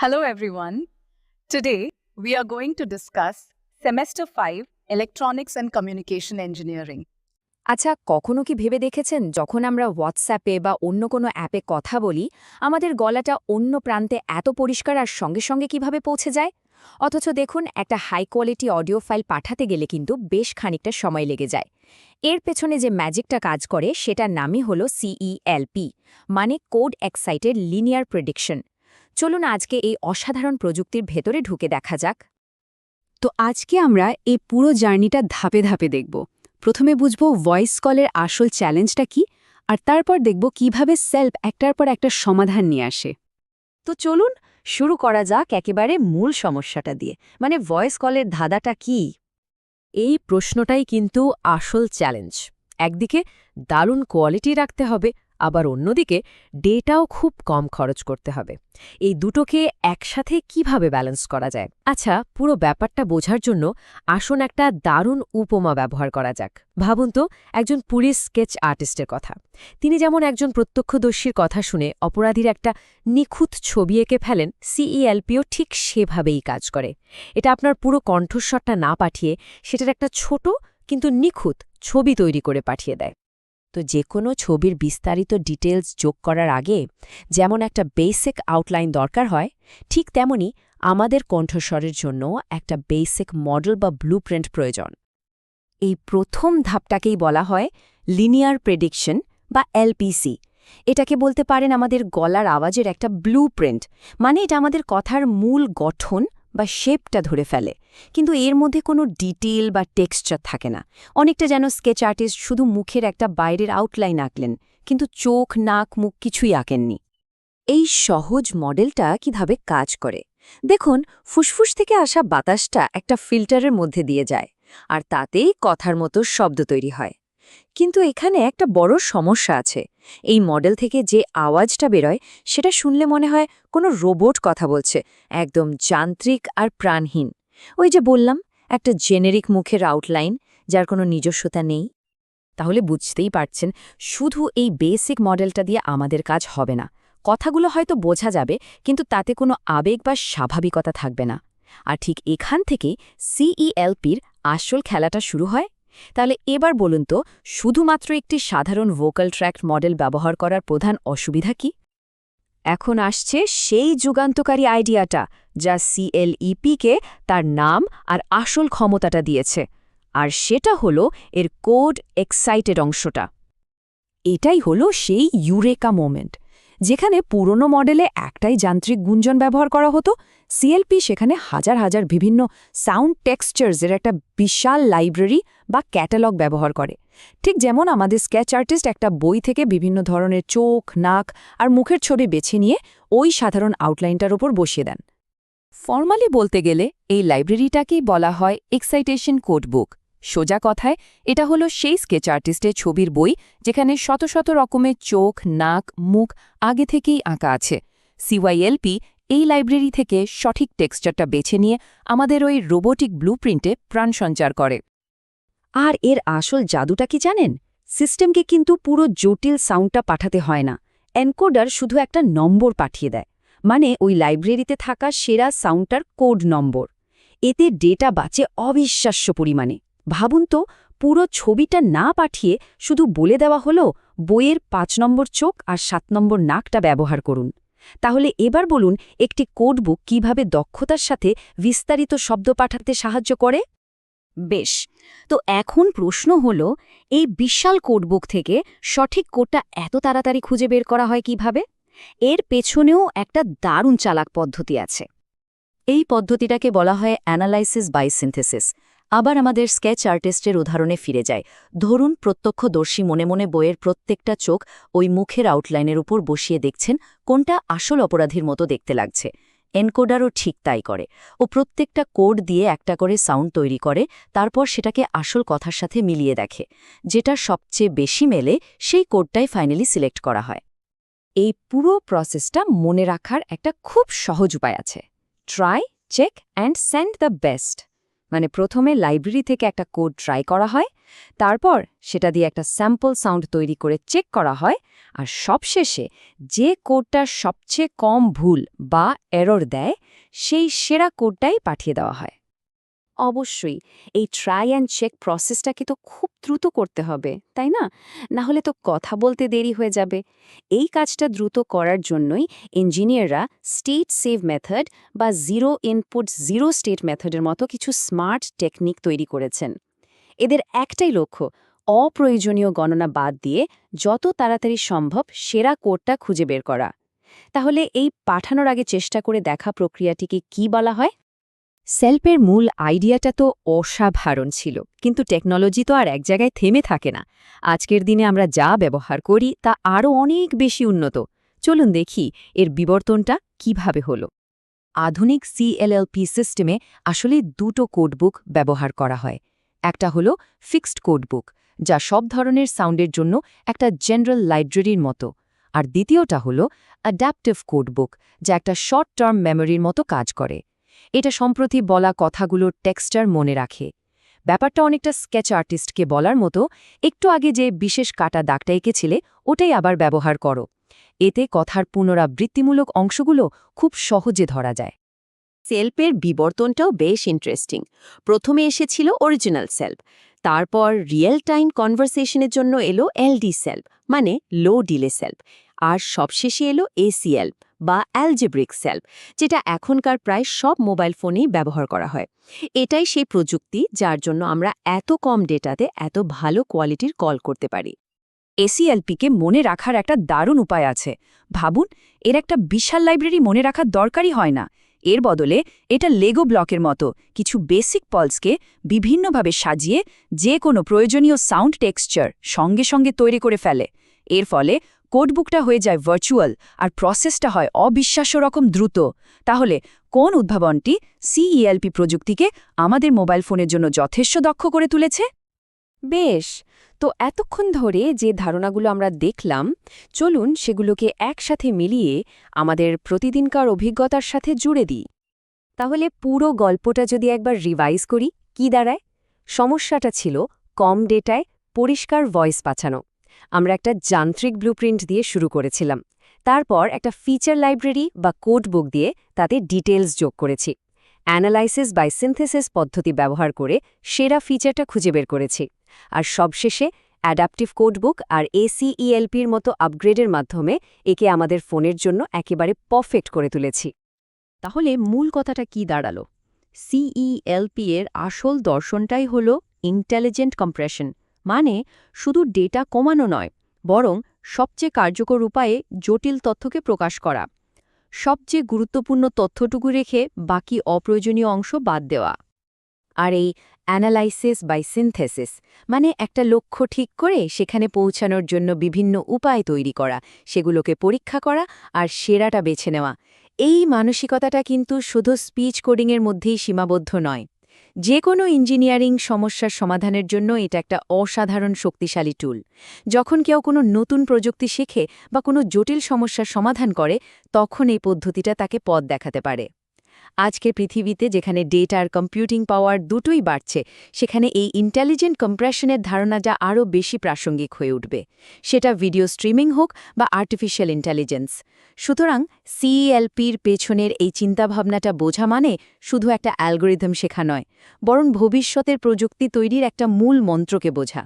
Hello, everyone. Today, we are going to discuss Semester 5 Electronics and Communication Engineering. আচ্ছা কখনো কি ভেবে দেখেছেন যখন আমরা হোয়াটসঅ্যাপে বা অন্য কোনো অ্যাপে কথা বলি আমাদের গলাটা অন্য প্রান্তে এত পরিষ্কার আর সঙ্গে সঙ্গে কীভাবে পৌঁছে যায় অথচ দেখুন একটা হাই কোয়ালিটি অডিও ফাইল পাঠাতে গেলে কিন্তু বেশ খানিকটা সময় লেগে যায় এর পেছনে যে ম্যাজিকটা কাজ করে সেটার নামই হলো সিইএলপি মানে কোড এক্সাইটেড লিনিয়ার প্রেডিকশন চলুন আজকে এই অসাধারণ প্রযুক্তির ভেতরে ঢুকে দেখা যাক। তো আজকে আমরা এই পুরো জার্নিটা ধাপে ধাপে দেখব। প্রথমে বুঝব ভয়েস কলের আসল চ্যালেঞ্জটা কি আর তারপর দেখব কীভাবে সেলফ একটার পর একটা সমাধান নিয়ে আসে। তো চলুন শুরু করা যাক একেবারে মূল সমস্যাটা দিয়ে মানে ভয়েস কলের ধাঁধাটা কি? এই প্রশ্নটাই কিন্তু আসল চ্যালেঞ্জ। একদিকে দারুণ কোয়ালিটি রাখতে হবে আবার অন্যদিকে ডেটাও খুব কম খরচ করতে হবে। এই দুটোকে একসাথে কীভাবে ব্যালেন্স করা যায়? আচ্ছা পুরো ব্যাপারটা বোঝার জন্য আসুন একটা দারুণ উপমা ব্যবহার করা যাক। ভাবুন তো, একজন পুলিশ স্কেচ আর্টিস্টের কথা। তিনি যেমন একজন প্রত্যক্ষদর্শীর কথা শুনে অপরাধীর একটা নিখুঁত ছবি এঁকে ফেলেন সিইএলপিও ঠিক সেভাবেই কাজ করে। এটা আপনার পুরো কণ্ঠস্বরটা না পাঠিয়ে সেটার একটা ছোট কিন্তু নিখুঁত ছবি তৈরি করে পাঠিয়ে দেয়। তো যে কোনো ছবির বিস্তারিত ডিটেলস যোগ করার আগে যেমন একটা বেসিক আউটলাইন দরকার হয়, ঠিক তেমনি আমাদের কণ্ঠস্বরের জন্য একটা বেসিক মডেল বা ব্লুপ্রিন্ট প্রয়োজন। এই প্রথম ধাপটাকেই বলা হয় লিনিয়ার প্রেডিকশন বা এলপিসি। এটাকে বলতে পারেন আমাদের গলার আওয়াজের একটা ব্লুপ্রিন্ট মানে এটা আমাদের কথার মূল গঠন বা শেপটা ধরে ফেলে। কিন্তু এর মধ্যে কোনো ডিটেল বা টেক্সচার থাকে না। অনেকটা যেন স্কেচ আর্টিস্ট শুধু মুখের একটা বাইরের আউটলাইন আঁকলেন, কিন্তু চোখ, নাক, মুখ কিছুই আঁকেননি। এই সহজ মডেলটা কীভাবে কাজ করে? দেখুন, ফুসফুস থেকে আসা বাতাসটা একটা ফিল্টারের মধ্যে দিয়ে যায়, আর তাতেই কথার মতো শব্দ তৈরি হয়। কিন্তু এখানে একটা বড় সমস্যা আছে। এই মডেল থেকে যে আওয়াজটা বেরোয়, সেটা শুনলে মনে হয় কোনো রোবট কথা বলছে, একদম যান্ত্রিক আর প্রাণহীন। ওই যে বললাম, একটা জেনেরিক মুখের আউটলাইন যার কোনো নিজস্বতা নেই। তাহলে বুঝতেই পারছেন, শুধু এই বেসিক মডেলটা দিয়ে আমাদের কাজ হবে না। কথাগুলো হয়তো বোঝা যাবে, কিন্তু তাতে কোনো আবেগ বা স্বাভাবিকতা থাকবে না। আর ঠিক এখান থেকেই সিইএলপির আসল খেলাটা শুরু হয় তাহলে এবার বলুন তো, শুধুমাত্র একটি সাধারণ ভোকাল ট্র্যাক্ট মডেল ব্যবহার করার প্রধান অসুবিধা কি? এখন আসছে সেই যুগান্তকারী আইডিয়াটা, যা সিএলইপিকে তার নাম আর আসল ক্ষমতাটা দিয়েছে। আর সেটা হলো এর কোড এক্সাইটেড অংশটা। এটাই হলো সেই ইউরেকা মোমেন্ট যেখানে পুরনো মডেলে একটাই যান্ত্রিক গুঞ্জন ব্যবহার করা হতো সিএলপি সেখানে হাজার হাজার বিভিন্ন সাউন্ড টেক্সচার্সের একটা বিশাল লাইব্রেরি বা ক্যাটালগ ব্যবহার করে। ঠিক যেমন আমাদের স্কেচ আর্টিস্ট একটা বই থেকে বিভিন্ন ধরনের চোখ, নাক আর মুখের ছবি বেছে নিয়ে ওই সাধারণ আউটলাইনটার ওপর বসিয়ে দেন। ফর্মালি বলতে গেলে এই লাইব্রেরিটাকেই বলা হয় এক্সাইটেশন কোডবুক সোজা কথায়, এটা হলো সেই স্কেচ আর্টিস্টের ছবির বই, যেখানে শত শত রকমের চোখ, নাক, মুখ আগে থেকেই আঁকা আছে। সিওয়াইএলপি এই লাইব্রেরি থেকে সঠিক টেক্সচারটা বেছে নিয়ে আমাদের ওই রোবোটিক ব্লুপ্রিন্টে প্রাণ সঞ্চার করে। আর এর আসল জাদুটা কি জানেন? সিস্টেমকে কিন্তু পুরো জটিল সাউন্ডটা পাঠাতে হয় না। এনকোডার শুধু একটা নম্বর পাঠিয়ে দেয়। মানে ওই লাইব্রেরিতে থাকা সেরা সাউন্ডটার কোড নম্বর। এতে ডেটা বাঁচে অবিশ্বাস্য পরিমাণে। ভাবুন তো, পুরো ছবিটা না পাঠিয়ে শুধু বলে দেওয়া হলো, বইয়ের পাঁচ নম্বর চোখ আর সাত নম্বর নাকটা ব্যবহার করুন। তাহলে এবার বলুন, একটি কোডবুক কীভাবে দক্ষতার সাথে বিস্তারিত শব্দ পাঠাতে সাহায্য করে? বেশ, তো এখন প্রশ্ন হল, এই বিশাল কোডবুক থেকে সঠিক কোডটা এত তাড়াতাড়ি খুঁজে বের করা হয় কীভাবে? এর পেছনেও একটা দারুণ চালাক পদ্ধতি আছে। এই পদ্ধতিটাকে বলা হয় অ্যানালাইসিস বাই সিনথেসিস। আবার আমাদের স্কেচ আর্টিস্টের উদাহরণে ফিরে যায় ধরুন, প্রত্যক্ষদর্শী মনে মনে বইয়ের প্রত্যেকটা চোখ ওই মুখের আউটলাইনের উপর বসিয়ে দেখছেন, কোনটা আসল অপরাধীর মতো দেখতে লাগছে। এনকোডারও ঠিক তাই করে। ও প্রত্যেকটা কোড দিয়ে একটা করে সাউন্ড তৈরি করে, তারপর সেটাকে আসল কথার সাথে মিলিয়ে দেখে। যেটা সবচেয়ে বেশি মেলে, সেই কোডটাই ফাইনালি সিলেক্ট করা হয়। এই পুরো প্রসেসটা মনে রাখার একটা খুব সহজ উপায় আছে। Try, check, and send the best. মানে প্রথমে লাইব্রেরি থেকে একটা কোড ট্রাই করা হয়, তারপর সেটা দিয়ে একটা স্যাম্পল সাউন্ড তৈরি করে চেক করা হয়, আর সবশেষে যে কোডটা সবচেয়ে কম ভুল বা এরর দেয়, সেই সেরা কোডটাই পাঠিয়ে দেওয়া হয়। অবশ্যই, এই ট্রাই অ্যান্ড চেক প্রসেসটাকে তো খুব দ্রুত করতে হবে, তাই না? না হলে তো কথা বলতে দেরি হয়ে যাবে। এই কাজটা দ্রুত করার জন্যই ইঞ্জিনিয়াররা স্টেট সেভ মেথড বা জিরো ইনপুট জিরো স্টেট মেথডের মতো কিছু স্মার্ট টেকনিক তৈরি করেছেন। এদের একটাই লক্ষ্য, অপ্রয়োজনীয় গণনা বাদ দিয়ে যত তাড়াতাড়ি সম্ভব সেরা কোডটা খুঁজে বের করা। তাহলে এই পাঠানোর আগে চেষ্টা করে দেখা প্রক্রিয়াটিকে কি বলা হয়? সেলফের মূল আইডিয়াটা তো অসাধারণ ছিল, কিন্তু টেকনোলজি তো আর এক জায়গায় থেমে থাকে না। আজকের দিনে আমরা যা ব্যবহার করি তা আরও অনেক বেশি উন্নত। চলুন দেখি এর বিবর্তনটা কীভাবে হলো। আধুনিক সিএলএলপি সিস্টেমে আসলে দুটো কোডবুক ব্যবহার করা হয়। একটা হলো ফিক্সড কোডবুক, যা সব ধরনের সাউন্ডের জন্য একটা জেনারেল লাইব্রেরির মতো। আর দ্বিতীয়টা হলো অ্যাডাপটিভ কোডবুক, যা একটা শর্ট টার্ম মেমোরির মতো কাজ করে। এটা সম্প্রতি বলা কথাগুলোর টেক্সচার মনে রাখে। ব্যাপারটা অনেকটা স্কেচ আর্টিস্টকে বলার মতো, একটু আগে যে বিশেষ কাটা দাগটা এঁকেছিলে, ওটাই আবার ব্যবহার করো। এতে কথার পুনরাবৃত্তিমূলক অংশগুলো খুব সহজে ধরা যায়। সেলফের বিবর্তনটাও বেশ ইন্টারেস্টিং প্রথমে এসেছিল অরিজিনাল সেলফ তারপর রিয়েল টাইম কনভারসেশনের জন্য এলো এলডি সেলফ মানে লো ডিলে সেলফ আর সবশেষে এলো এসিএল বা অ্যালজেব্রিক সেলফ যেটা এখনকার প্রায় সব মোবাইল ফোনেই ব্যবহার করা হয়। এটাই সেই প্রযুক্তি যার জন্য আমরা এত কম ডেটাতে এত ভালো কোয়ালিটির কল করতে পারি। এসিএলপিকে মনে রাখার একটা দারুণ উপায় আছে। ভাবুন, এর একটা বিশাল লাইব্রেরি মনে রাখার দরকারই হয় না। এর বদলে এটা লেগো ব্লকের মতো কিছু বেসিক পলসকে বিভিন্নভাবে সাজিয়ে যে কোনো প্রয়োজনীয় সাউন্ড টেক্সচার সঙ্গে সঙ্গে তৈরি করে ফেলে। এর ফলে কোডবুকটা হয়ে যায় ভার্চুয়াল আর প্রসেসটা হয় অবিশ্বাস্য রকম দ্রুত। তাহলে কোন উদ্ভাবনটি সিইএলপি প্রযুক্তিকে আমাদের মোবাইল ফোনের জন্য যথেষ্ট দক্ষ করে তুলেছে? বেশ, তো এতক্ষণ ধরে যে ধারণাগুলো আমরা দেখলাম, চলুন সেগুলোকে একসাথে মিলিয়ে আমাদের প্রতিদিনকার অভিজ্ঞতার সাথে জুড়ে দিই। তাহলে পুরো গল্পটা যদি একবার রিভাইজ করি, কি দাঁড়ায়? সমস্যাটা ছিল কম ডেটায় পরিষ্কার ভয়েস পাঠানো। আমরা একটা যান্ত্রিক ব্লুপ্রিন্ট দিয়ে শুরু করেছিলাম। তারপর একটা ফিচার লাইব্রেরি বা কোড বুক দিয়ে তাতে ডিটেলস যোগ করেছি। অ্যানালাইসিস বাই সিনথেসিস পদ্ধতি ব্যবহার করে সেরা ফিচারটা খুঁজে বের করেছি। আর সবশেষে অ্যাডাপটিভ কোডবুক আর এসিইএলপির মতো আপগ্রেডের মাধ্যমে একে আমাদের ফোনের জন্য একেবারে পারফেক্ট করে তুলেছি। তাহলে মূল কথাটা কি দাঁড়াল? সিইএলপি এর আসল দর্শনটাই হল ইন্টেলিজেন্ট কম্প্রেশন মানে শুধু ডেটা কমানো নয়, বরং সবচেয়ে কার্যকর উপায়ে জটিল তথ্যকে প্রকাশ করা। সবচেয়ে গুরুত্বপূর্ণ তথ্যটুকু রেখে বাকি অপ্রয়োজনীয় অংশ বাদ দেওয়া। আর এই অ্যানালাইসিস বাই সিনথেসিস মানে একটা লক্ষ্য ঠিক করে সেখানে পৌঁছানোর জন্য বিভিন্ন উপায় তৈরি করা, সেগুলোকে পরীক্ষা করা আর সেরাটা বেছে নেওয়া। এই মানসিকতাটা কিন্তু শুধু স্পিচ কোডিংয়ের মধ্যেই সীমাবদ্ধ নয়। যে কোনো ইঞ্জিনিয়ারিং সমস্যার সমাধানের জন্য এটা একটা অসাধারণ শক্তিশালী টুল। যখন কেউ কোনো নতুন প্রযুক্তি শেখে বা কোনো জটিল সমস্যার সমাধান করে, তখন এই পদ্ধতিটা তাকে পথ দেখাতে পারে। আজকের পৃথিবীতে যেখানে ডেটা আর কম্পিউটিং পাওয়ার দুটোই বাড়ছে, সেখানে এই ইন্টেলিজেন্ট কম্প্রেশনের ধারণাটা আরও বেশি প্রাসঙ্গিক হয়ে উঠবে। সেটা ভিডিও স্ট্রিমিং হোক বা আর্টিফিশিয়াল ইন্টেলিজেন্স সুতরাং সিইএলপির পেছনের এই চিন্তাভাবনাটা বোঝা মানে শুধু একটা অ্যালগোরিদম শেখা নয়, বরং ভবিষ্যতের প্রযুক্তি তৈরির একটা মূল মন্ত্রকে বোঝা।